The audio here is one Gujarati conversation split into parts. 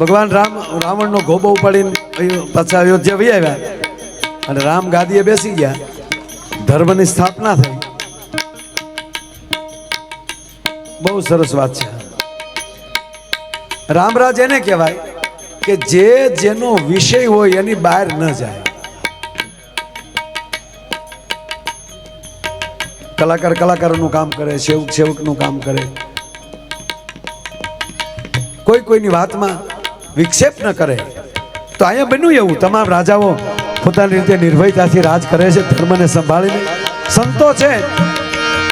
ભગવાન રામ, રાવણનો ગોબો ઉપાડીને પાછા અયોધ્યા વહી આવ્યા. અને રામ ગાદીએ બેસી ગયા. ધર્મની સ્થાપના થઈ. બહુ સરસ વાત છે. રામરાજ એને કહેવાય કે જે જેનો વિષય હોય એની બહાર ન જાય. કલાકાર કલાકારોનું કામ કરે, સેવક સેવકનું કામ કરે. કોઈ કોઈની વાતમાં વિક્ષેપ ન કરે. તો અહીંયા બન્યું એવું. તમામ રાજાઓ પોતાની રીતે નિર્ભયતાથી રાજ કરે છે, ધર્મને સંભાળીને. સંતો છે.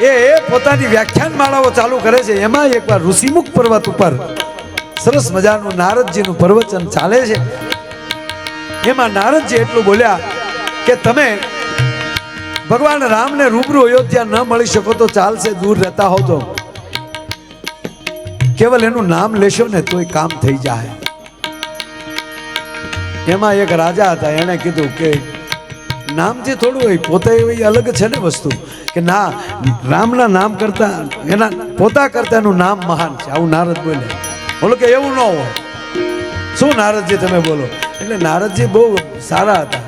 એ એ પોતાની વ્યાખ્યાન માળાઓ ચાલુ કરે છે. એમાં એકવાર ઋષિમુખ પર્વત ઉપર સરસ મજાનું નારદજીનું પ્રવચન ચાલે છે. એમાં નારદજી એટલું બોલ્યા કે તમે ભગવાન રામને રૂબરૂ અયોધ્યા ન મળી શકો તો ચાલશે, દૂર રહેતા હો તો. કેવલ એનું નામ લેશો ને તોય કામ થઈ જાય. એમાં એક રાજા હતા, એણે કીધું કે નામથી થોડું હોય, પોતે એવી અલગ છે ને વસ્તુ કે ના, રામના નામ કરતા એના પોતા કરતા એનું નામ મહાન છે. આવું નારદ બોલે. બોલો કે એવું ન હોય. શું નારદજી તમે બોલો? એટલે નારદજી બહુ સારા હતા.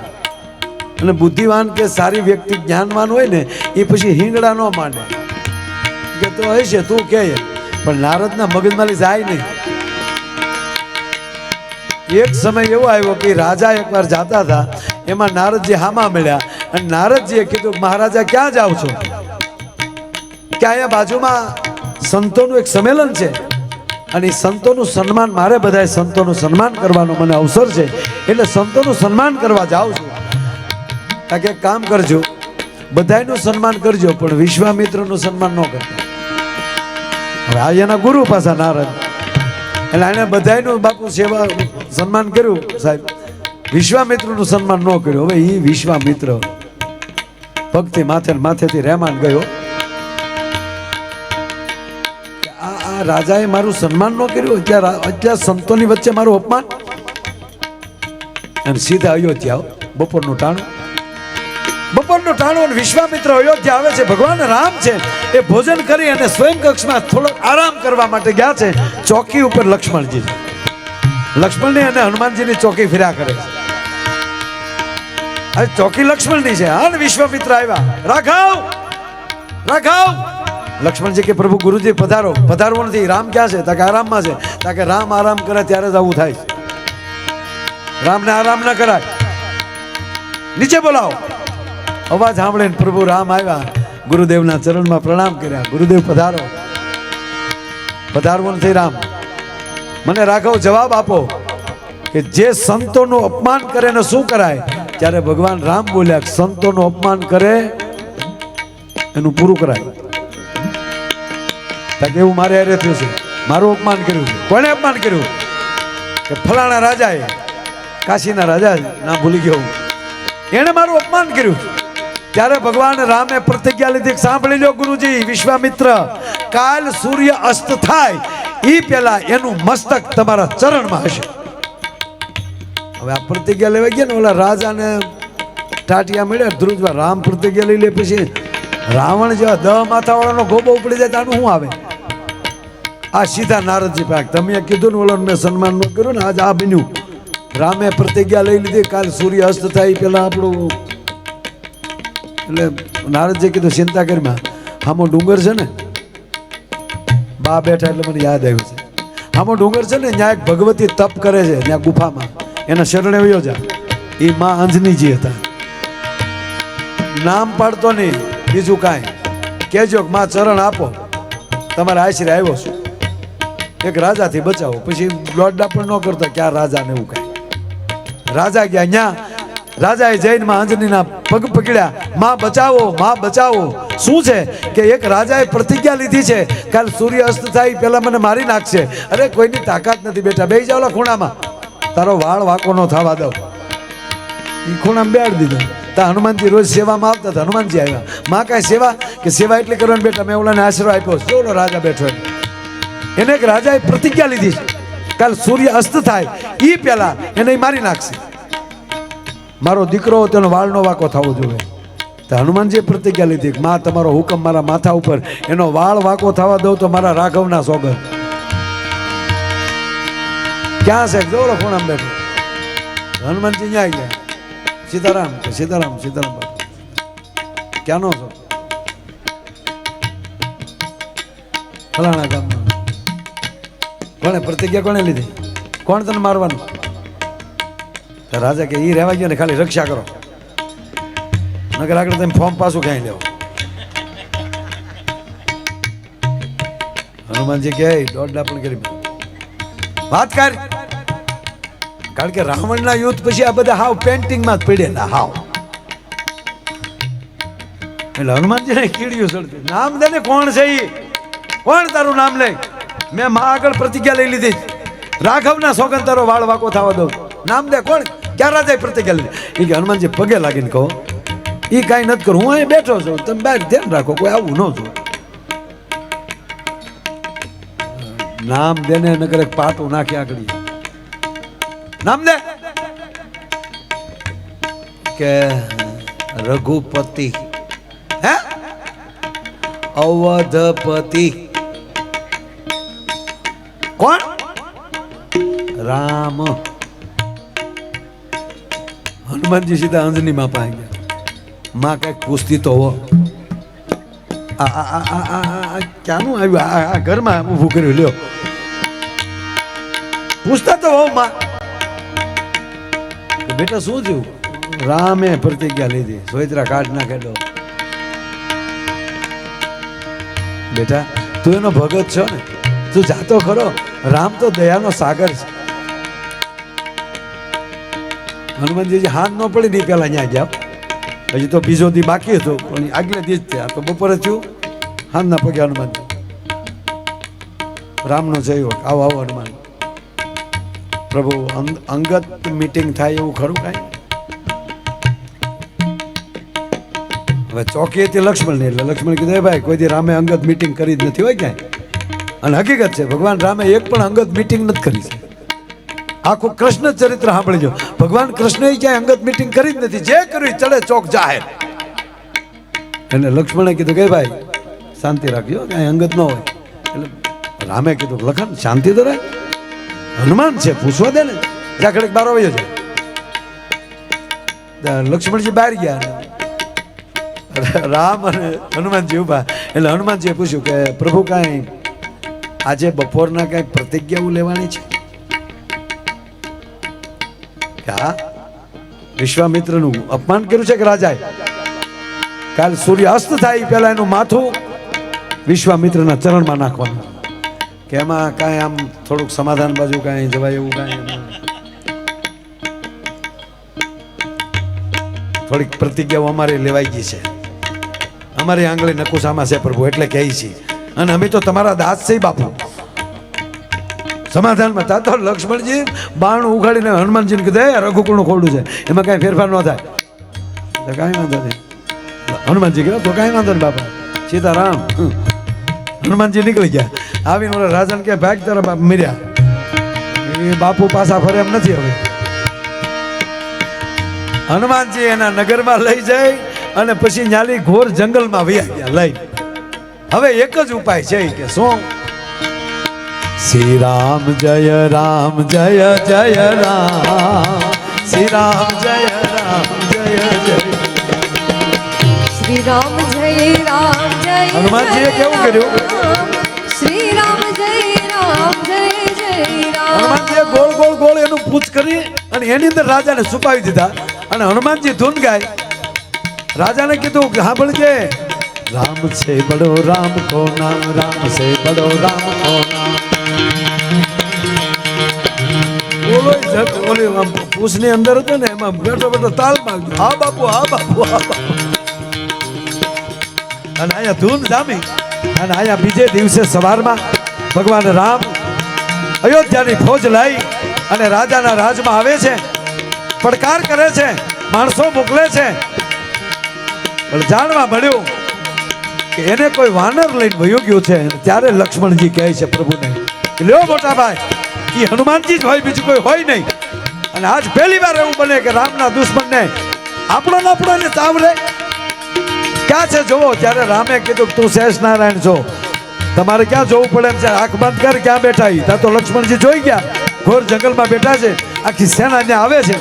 અને બુદ્ધિવાન કે સારી વ્યક્તિ, જ્ઞાનવાન હોય ને, એ પછી હિંગડા ન માંડે. કે તો હશે, તું કે. પણ નારદના મગજમાં જાય નહીં. એક સમય એવો આવ્યો કે રાજા એકવાર જાતા હતા, એમાં નારદજી હામાં મળ્યા અને નારદજીએ કીધું મહારાજા, ક્યાં જાઓ છો? કે અહીંયા બાજુમાં સંતોનું એક સંમેલન છે અને સંતોનું સન્માન, મારે બધાએ સંતોનું સન્માન કરવાનો મને અવસર છે, એટલે સંતોનું સન્માન કરવા જાઉં છું. કે કામ કરજો બધાનું સન્માન કરજો, પણ વિશ્વામિત્રનું સન્માન ન કરતા. એના ગુરુ પાછા નારદ. એટલે એને બધાનું બાપુ સેવા સન્માન કર્યું, સાહેબ. વિશ્વામિત્રનું સન્માન ન કર્યું. હવે એ વિશ્વામિત્ર ભક્તિ માથે માથેથી રહેમાન ગયો. આ આ રાજાએ મારું સન્માન ન કર્યું, અત્યારે અત્યારે સંતોની વચ્ચે મારું અપમાન. અને સીધા અયોધ્યા બપોરનું ટાણું. બપોરનું ટાણો અને વિશ્વામિત્ર અયોધ્યા આવે છે. ભગવાન રામ છે. એ ભોજન કરી અને સ્વયં કક્ષમાં થોડો આરામ કરવા માટે ગયા છે. ચોકી ઉપર લક્ષ્મણજી. લક્ષ્મણની અને હનુમાનજીની ચોકી ફિર્યા કરે છે. ચોકી લક્ષ્મણની છે. હા વિશ્વામિત્ર આવ્યા. રાઘવ! રાઘવ! લક્ષ્મણજી કે, પ્રભુ ગુરુજી, પધારો. પધારવો નથી. રામ ક્યાં છે? તાકે આરામમાં છે. તાકે રામ આરામ કરે ત્યારે જ આવું થાય રામને આરામ ના કરાય. નીચે બોલાવો. અવાજ સાંભળીને પ્રભુ રામ આવ્યા. ગુરુદેવના ચરણમાં પ્રણામ કર્યા. ગુરુદેવ, પધારો. પધારવો નથી રામ. મને રાઘવ જવાબ આપો કે જે સંતોનું અપમાન કરે ને શું કરાય? ત્યારે ભગવાન રામ બોલ્યા સંતોનું અપમાન કરે, એનું પૂરું કરાય. કારણ એવું મારે અરે થયું છે. મારું અપમાન કર્યું કોણે અપમાન કર્યું? કે ફલાણા રાજાએ. કાશીના રાજા, ના ભૂલી ગયો. એણે મારું અપમાન કર્યું. ત્યારે ભગવાન રામે પ્રતિજ્ઞા લીધી. સાંભળી લો ગુરુજી, વિશ્વામિત્ર. કાલ સૂર્ય અસ્ત થાય એ પેલા એનું મસ્તક તમારા ચરણમાં હશે. હવે આ પ્રતિજ્ઞા લેવા ગયા ને ઓલા રાજાને ટાટિયા મળ્યા ધ્રુજવા, રામ પ્રતિજ્ઞા લઈ લે પછી રાવણ જેવા દહ માથાવાળાનો ગોબો ઉપડી જાય તો શું આવે? આ સીધા નારદજી પાક. તમે કીધું ને ઓલો મેં સન્માન ન કર્યું ને, આજ આ બન્યું. રામે પ્રતિજ્ઞા લઈ લીધી, કાલ સૂર્ય અસ્ત થાય પેલા આપણું એટલે નારદજી કીધું, ચિંતા કરીમાં હામો ડુંગર છે ને? બા બેઠા એટલે મને યાદ આવ્યું છે. હામો ડુંગર છે ને ત્યાં ભગવતી તપ કરે છે ત્યાં ગુફામાં. એના શરણે વયો જા. એ મા અંજનીજી હતા. નામ પાડતો નહીં, બીજું કાંઈ. કહેજો માં, ચરણ આપો. તમારે આશરે આવ્યો છું. એક રાજાથી બચાવો. પછી દોડડા પણ ન કરતા, ક્યાં રાજા ને એવું કાંઈ? રાજા ગયા ન્યા રાજાએ જૈનમાં અંજનીના પગ પકડ્યા. માં બચાવો માં બચાવો. શું છે? કે એક રાજાએ પ્રતિજ્ઞા લીધી છે, કાલ સૂર્ય અસ્ત થાય પહેલા મને મારી નાખશે. અરે, કોઈની તાકાત નથી બેટા બે જાઓ ખૂણામાં. તારો વાળ વાકો નો થવા દો. એ ખૂણામાં બેડ દીધો. તા હનુમાનજી રોજ સેવામાં આવતા હતા. હનુમાનજી આવ્યા. માં કાંઈ સેવા? કે સેવા એટલી કરવાની બેટા? મેં ઓલાને આશરો આપ્યો. જોડો રાજા બેઠો એને એક રાજાએ પ્રતિજ્ઞા લીધી છે. કાલ સૂર્ય અસ્ત થાય એ પહેલા એને મારી નાખશે. મારો દીકરો તેનો વાળનો વાંકો થવો જોઈએ. તો હનુમાનજીએ પ્રતિજ્ઞા લીધી માં, તમારો હુકમ મારા માથા ઉપર. એનો વાળ વાંકો થવા દઉં તો મારા રાઘવના સોગર ક્યાં છે? કોણ આમ બેઠો. હનુમાનજી અહીંયા આવી ગયા સીતારામ કે સીતારામ સીતારામ ક્યાંનો છો? ફલાણા ગામમાં કોણે પ્રતિજ્ઞા કોણે લીધી? કોણ તને મારવાનું? રાજા કે એ રહેવા ગયો ને ખાલી રક્ષા કરો. નગર આગળ તમે ફોર્મ પાછું ક્યાંય લેવો. હનુમાનજી કે દોડડા પણ કરી વાત કર. કારણ કે રાવણના યુદ્ધ પછી આ બધા હાવ પેન્ટિંગમાં જ પડેલા હાવ. એટલે હનુમાનજીને કીડ્યું સડતું નામ દે ને કોણ છે એ કોણ તારું નામ લે? મેં મા આગળ પ્રતિજ્ઞા લઈ લીધી. રાઘવના સોગન તારો વાળ વાકો થવા દઉં. નામ દે કોણ? ક્યાં રાજા પ્રત્યે એ કે, હનુમાનજી, પગે લાગીને કહો. એ કાંઈ નથી કરું હું અહીં બેઠો છું. તમે બહાર ધ્યાન રાખો, કોઈ આવું ન છું નામ દેને નગર પાટું નાખી આગળ. નામ દે. કે રઘુપતિ. હે? અવધપતિ. કોણ? રામ. હનુમાનજી સીધા અંજની માં પાસે ગયા માં કંઈક પૂછતી તો હો. ક્યાંનું આવ્યું? આ ઘરમાં ઊભું કર્યું, લ્યો. પૂછતા તો હો, માં. બેટા, શું થયું? રામે પ્રતિજ્ઞા લીધી. સોયત્રા કાઢ ના નાખેલો બેટા, તું એનો ભગત છો ને? તું જાતો ખરો. રામ તો દયાનો સાગર છે. હનુમાનજી હાથ ન પડી નહીં પહેલાં અહીંયા જાવ હજી તો બીજો દી બાકી હતો, પણ આગલે દી જ થયા. તો બપોરે થયું હાથના પગે હનુમાનજી. રામનો જય હો, આવો આવો હનુમાન. પ્રભુ, અંગ- અંગત મીટિંગ થાય એવું ખરું કાંઈ? હવે ચોકી હતી લક્ષ્મણ એટલે લક્ષ્મણ કીધું ભાઈ, કોઈ દી રામે અંગત મીટિંગ કરી જ નથી હોય ક્યાંય? અને હકીકત છે, ભગવાન રામે એક પણ અંગત મીટિંગ નથી કરી છે. આખું કૃષ્ણ ચરિત્ર સાંભળજો. ભગવાન કૃષ્ણએ ક્યાંય અંગત મીટિંગ કરી જ નથી. જે કર્યું ચડે ચોક જાહેર. એટલે લક્ષ્મણે કીધું કે ભાઈ, શાંતિ રાખજો, કાંઈ અંગત ન હોય. એટલે રામે કીધું, લખન, શાંતિ તો રહે હનુમાન છે, પૂછવા દે ને. જ્યાં ઘડીક બાર વાગ્યો છે. લક્ષ્મણજી બહાર ગયા રામ અને હનુમાનજી ઊભા એટલે હનુમાનજીએ પૂછ્યું કે, પ્રભુ, કાંઈ આજે બપોરના કાંઈ પ્રતિજ્ઞાઓ લેવાની છે? હા? વિશ્વામિત્રનું અપમાન કર્યું છે કે રાજાએ? કાલ સૂર્ય અસ્ત થાય પહેલા એનું માથું વિશ્વામિત્રના ચરણમાં નાખવાનું. કે એમાં કાંઈ આમ થોડુંક સમાધાન બાજુ કાંઈ જવાય એવું કાંઈ થોડીક પ્રતિજ્ઞાઓ અમારે લેવાઈ ગઈ છે. અમારી આંગળી નકુસામાં છે પ્રભુ, એટલે કહે છે. અને અમે તો તમારા દાસ છે બાપુ. સમાધાનમાં તા તો લક્ષ્મણજી, બાણ ઉઘાડીને હનુમાનજીને કીધું, એ, રઘુકુળનું ખોડું છે. એમાં કાંઈ ફેરફાર ન થાય. તો કાંઈ વાંધો નહીં. હનુમાનજી કહેવાય તો કાંઈ વાંધો નહીં બાપા. સીતારામ. હનુમાનજી નીકળી ગયા. આવીને ઓલા રાજાને કે ભાગ તારા મર્યા. એ બાપુ પાછા ફરે એમ નથી હવે. હનુમાનજી એના નગરમાં લઈ જાય અને પછી ન્યાલી ઘોર જંગલમાં વયા ગયા, લઈ. હવે એક જ ઉપાય છે કે શું? શ્રી રામ જય રામ જય જય રામ. શ્રી રામ જય રામ જય જય. શ્રી રામ જય રામ જય હનુમાનજીએ કેવું કર્યું? શ્રી રામ જય રામ જય જય રામ. હનુમાનજીએ ગોળ ગોળ ગોળ એનું પૂછ કરી અને એની અંદર રાજાને છુપાવી દીધા. અને હનુમાનજી ધૂન ગાય. રાજાને કીધું સાંભળજે રામ છે બડો રામ કો નામ રામ છે બડો રામ કો નામ. ઓલી અંદર હતો ને, એમાં બેઠો બેઠો તાલ મારજો. હા, બાપુ હા બાપુ હા, બાપુ. અને અહીંયા ધૂન જામી અને અહીંયા બીજે દિવસે સવારમાં ભગવાન રામ અયોધ્યાની ફોજ લાવી અને રાજાના રાજમાં આવે છે, પડકાર કરે છે, માણસો મોકલે છે. પણ જાણવા મળ્યું કે એને કોઈ વાનર લઈને વયો ગયું છે ત્યારે લક્ષ્મણજી કહે છે પ્રભુને, લ્યો મોટા ભાઈ એ હનુમાનજી જ હોય, બીજું કોઈ હોય નહીં. અને આજ પહેલી વાર એવું બને કે રામના દુશ્મનને ને આપણો ને ચાવલે. ક્યાં છે જોવો ત્યારે રામે કીધું તું શેષ નારાયણ છો, તમારે ક્યાં જોવું પડે એમ છે આંખ બંધ કર, ક્યાં બેઠા એ ત્યાં તો લક્ષ્મણજી જોઈ ગયા, ઘોર જંગલમાં બેઠા છે, આખી સેના ત્યાં આવે છે.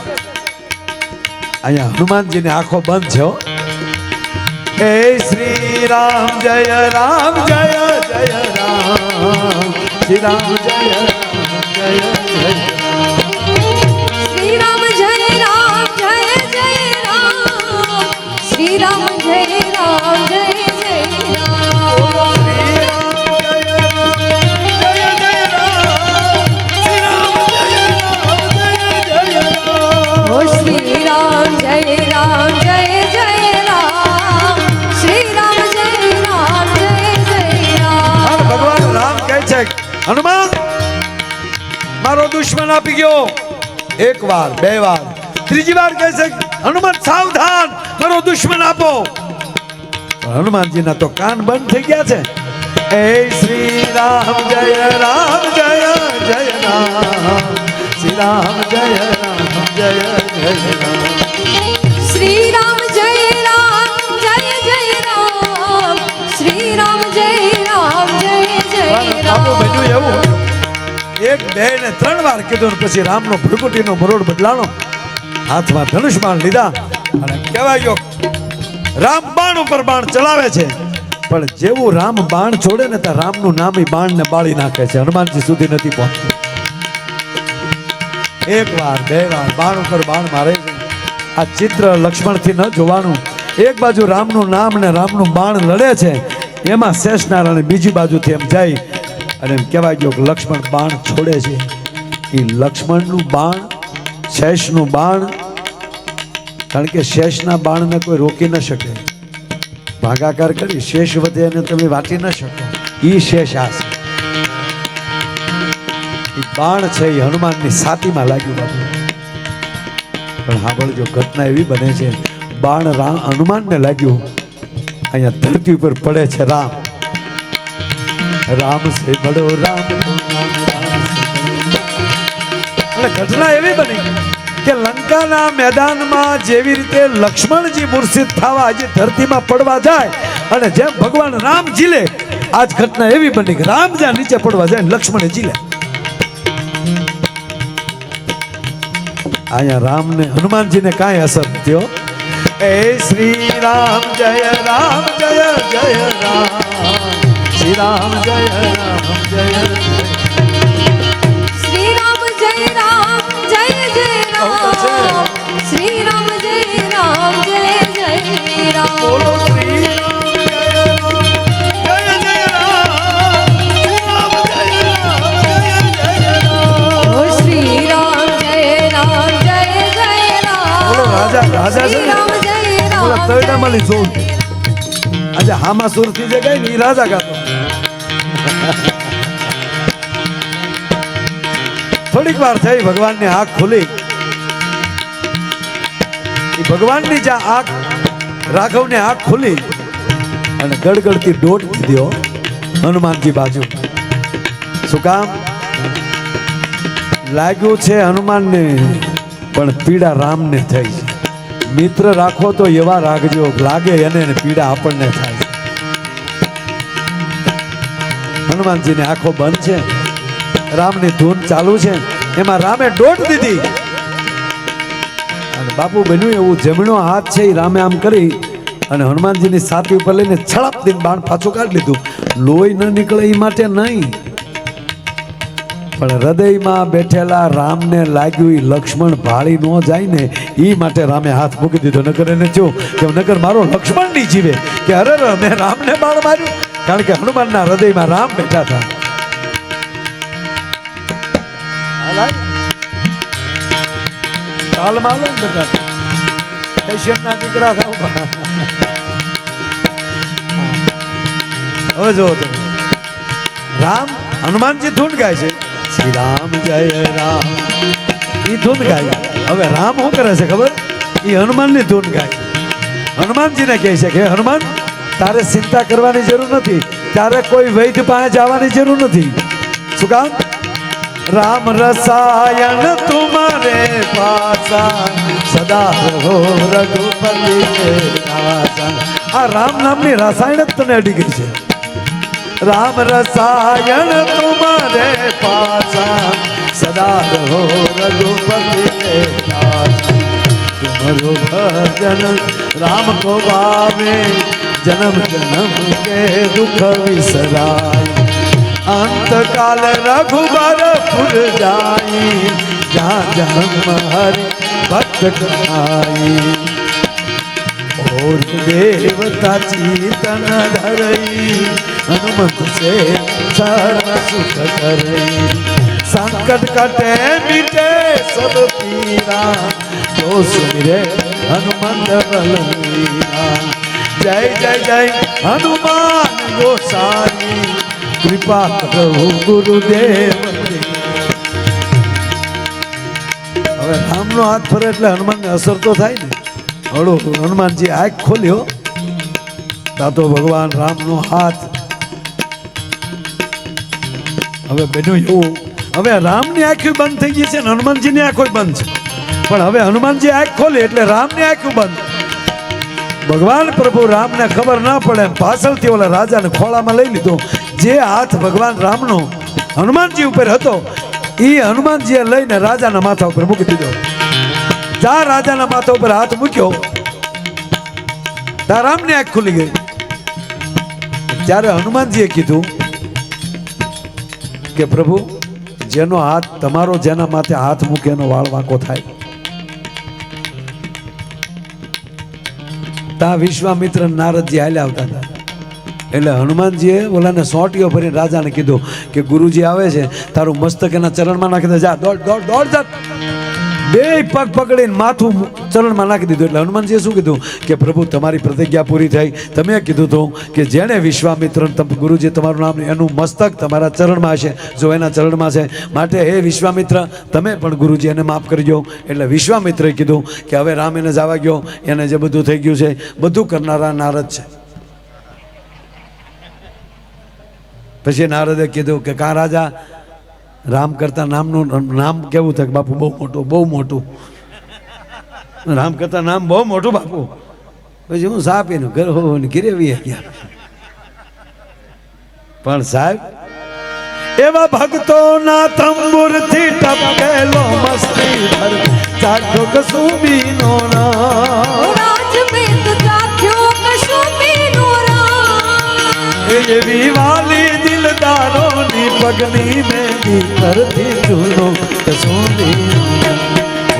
અહીંયા હનુમાનજીની આંખો બંધ છે. હે. શ્રી રામ, જય રામ, જય જય રામ, શ્રી રામ, જય રામ દુશ્મન આપી ગયો. એક વાર બે વાર. ત્રીજી વાર કહે છે હનુમાન સાવધાન! મારો દુશ્મન આપો. હનુમાનજીના તો કાન બંધ થઈ ગયા છે. એ શ્રી રામ જય રામ જય જય રામ. શ્રી રામ જય રામ જય જય રામ. શ્રી રામ જય રામ જય જય રામ. શ્રી રામ જય રામ જય જય રામ. એવું એક બે ને ત્રણ વાર કીધું પછી રામનો ભ્રુકુટીનો મરોડ બદલાણો. હાથમાં ધનુષ બાણ લીધા અને કહેવાય ગયો, રામ બાણ ઉપર બાણ ચલાવે છે, પણ જેવું રામ બાણ છોડે ને ત્યાં રામનું નામ ઈ બાણને બાળી નાખે છે. હનુમાનજી સુધી નથી પહોંચતું. એક વાર, બે વાર, બાણ ઉપર બાણ મારે છે. આ ચિત્ર લક્ષ્મણથી ન જોવાનું. એક બાજુ રામનું નામ ને રામનું બાણ લડે છે, એમાં શેષનારાયણ બીજી બાજુથી એમ જાય. અને એમ કહેવાય ગયો લક્ષ્મણ બાણ છોડે છે. એ લક્ષ્મણનું બાણ, શેષનું બાણ, કારણ કે શેષના બાણને કોઈ રોકી ન શકે. ભાગાકાર કરી શેષ વધે અને તમે વાટી ન શકો. એ શેષ આ છે. બાણ છે એ હનુમાનની સાતીમાં લાગ્યું બાપુ પણ સાંભળજો ઘટના એવી બને છે, બાણ રામ હનુમાનને લાગ્યું. અહીંયા ધરતી ઉપર પડે છે રામ. રામ સે બડો રામ રામ. અને ઘટના એવી બની કે લંકાના મેદાનમાં જેવી રીતે લક્ષ્મણજી મૂર્છિત થવા આજે ધરતીમાં પડવા જાય અને જેમ ભગવાન રામ જીલે આજ ઘટના એવી બની કે રામ જ્યાં નીચે પડવા જાય લક્ષ્મણે જીલે અહીંયા રામને હનુમાનજીને કાંઈ અસર થયો એ શ્રી રામ જય રામ, જય જય રામ. શ્રી રામ, જય રામ જય રામ તરડામાલી જોર આજે હામા સુરથી જે ગઈ ને એ રાજા ગાતો. થોડીક વાર થઈ ભગવાનની આંખ ખુલી. એ ભગવાનની જ્યાં આંખ, રાઘવની આંખ ખુલી અને ગડગડતી દોટ દીધો હનુમાનજી બાજુ. શું કામ? લાગ્યું છે હનુમાનને, પણ પીડા રામને થઈ છે. મિત્ર રાખો તો એવા રાખજો લાગે એને પીડા આપણને થાય. હનુમાનજીની આંખો બંધ છે. રામની ધૂન ચાલુ છે. એમાં રામે દોટ દીધી. અને બાપુ બન્યું એવું જમણો હાથ છે એ રામે આમ કરી અને હનુમાનજીની સાતી ઉપર લઈને છળાપ દઈને બાણ પાછું કાઢી લીધું. લોહી ન નીકળે એ માટે નહીં. પણ હૃદયમાં બેઠેલા રામને લાગ્યું લક્ષ્મણ ભાળી ન જાય ને એ માટે રામે હાથ મૂકી દીધો. નગર એને જો કે, નગર મારો લક્ષ્મણ નહીં જીવે. કે અરે મેં રામને બાળ માર્યું. કારણ કે હનુમાનના હૃદયમાં રામ બેઠા હતા. રામ હનુમાનજી ધૂન ગાય છે. શ્રી રામ જય રામ. એ ધૂન ગાય. હવે રામ શું કરે છે ખબર? એ હનુમાનની ધૂન ગાય. હનુમાનજીને કહે છે કે હનુમાન, તારે ચિંતા કરવાની જરૂર નથી. તારે કોઈ વૈદ્ય પાસે જવાની જરૂર નથી. શું કામ? રામ રસાયણ તુમારે પાસા, સદા રહો રઘુપતિ આ રામ નામની રસાયણ જ તને અડી ગઈ છે. રામ રસાયણ તુમારે પાસા સદા રહો રઘુપતિ તુમરો ભજન રામ કો ગાવે જન્મ જન્મ કે દુઃખ વિસરાય. અંતકાલ રઘુબર ફુર જાય, જ્યાં જન્મ હરે ભક્ત કહાઈ મોર દેવતા ચિંતન ધરઈ હનુમત છે સર્વ સુખ કરઈ સંકટ કટે મીટે સબ પીરા જો સુરે હનુમંત બલવીરા જય જય જય હનુમાન ગોસાઈ કૃપા કરો ગુરુદેવ હવે રામનો હાથ ફરે એટલે હનુમાનને અસર તો થાય ને. હળો હનુમાનજી આંખ ખોલ્યો. તા ભગવાન રામનો હાથ. હવે બેનું એવું. હવે રામની આંખો બંધ થઈ ગઈ છે ને હનુમાનજીની આંખો બંધ છે. પણ હવે હનુમાનજી આંખ ખોલી એટલે રામની આંખ બંધ. ભગવાન પ્રભુ રામને ખબર ના પડે પાછળથી ઓલા રાજાને ખોળામાં લઈ લીધો. જે હાથ ભગવાન રામનો હનુમાનજી ઉપર હતો એ હનુમાનજીએ લઈને રાજાના માથા ઉપર મૂકી દીધો. જ્યાં રાજાના માથા ઉપર હાથ મૂક્યો. ત્યાં રામની આંખ ખુલી ગઈ. ત્યારે હનુમાનજીએ કીધું કે પ્રભુ, જેનો હાથ તમારો, જેના માથે હાથ મૂકે એનો વાળ વાંકો થાય. તા વિશ્વામિત્ર નારદજી હાલ્યા આવતા હતા. એટલે હનુમાનજીએ ઓલાને સોટીઓ ભરીને રાજાને કીધું કે ગુરુજી આવે છે, તારું મસ્તક એના ચરણમાં નાખી દે. જા, દોડ દોડ દોડ, જા. બે પગ પકડીને માથું ચરણમાં નાખી દીધું. એટલે હનુમાનજીએ શું કીધું? કે પ્રભુ, તમારી પ્રતિજ્ઞા પૂરી થઈ. તમે કીધું હતું કે જેણે વિશ્વામિત્ર ગુરુજી તમારું નામ એનું મસ્તક તમારા ચરણમાં હશે. જો એના ચરણમાં છે, માટે હે વિશ્વામિત્ર, તમે પણ ગુરુજી એને માફ કરજો એટલે વિશ્વામિત્રે કીધું કે હવે રામ એને જવા ગયો. એને જે બધું થઈ ગયું છે, બધું કરનારા નારદ છે. પછી નારદે કીધું કે, કા રાજા રામ કરતા નામનું નામ કેવું થાય બાપુ બહુ મોટું બહુ મોટું. રામ કરતા નામ બહુ મોટું બાપુ. પછી હું સાપ એનું ઘર હો ને ગયા પણ સાહેબ એવા ભક્તોના તંબુરથી ટપકેલો મસ્તી ભર. ચાખ્યો કસુબીનો નો રાજ મેં તો ચાખ્યો કશુંબીનો રામ. એવી વાલી દિલદારોની પગની મેંદી કરતી ચૂનો કસોની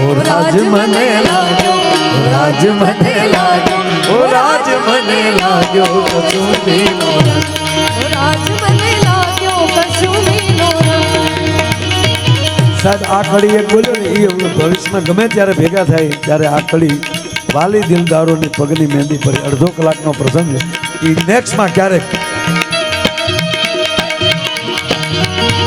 ઓ રાજ મને લાગ્યો રાજ મને લાગ્યો, ઓ રાજ મને લાગ્યો કસોની સાહેબ, આ કડી એક બોલ્યો ને એ ભવિષ્યમાં ગમે ત્યારે ભેગા થાય, ત્યારે આ કડી વાલી દિલદારોની પગની મહેંદી પર અડધો કલાકનો પ્રસંગ એ નેક્સ્ટમાં ક્યારેક એ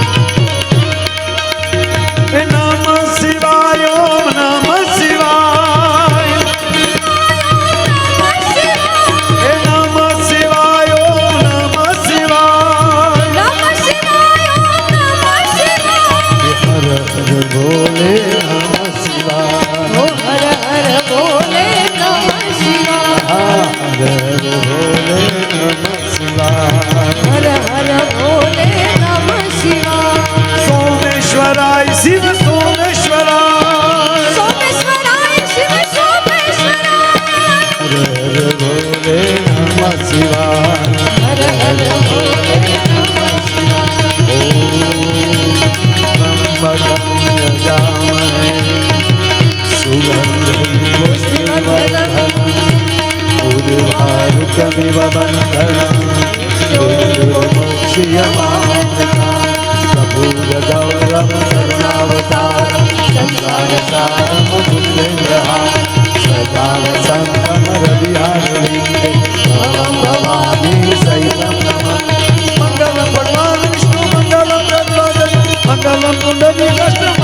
मोक्षमिव बन्धनक्षीयमापूरगौरव करुणावतार संसारसारमुद्रेन्द्रः सदावसङ्गमरविहारिणी भवानी सहितं नमः मङ्गलं भगवान् विष्णु मङ्गलं रघुवादन मङ्गलं पुण्डरी कष्टम्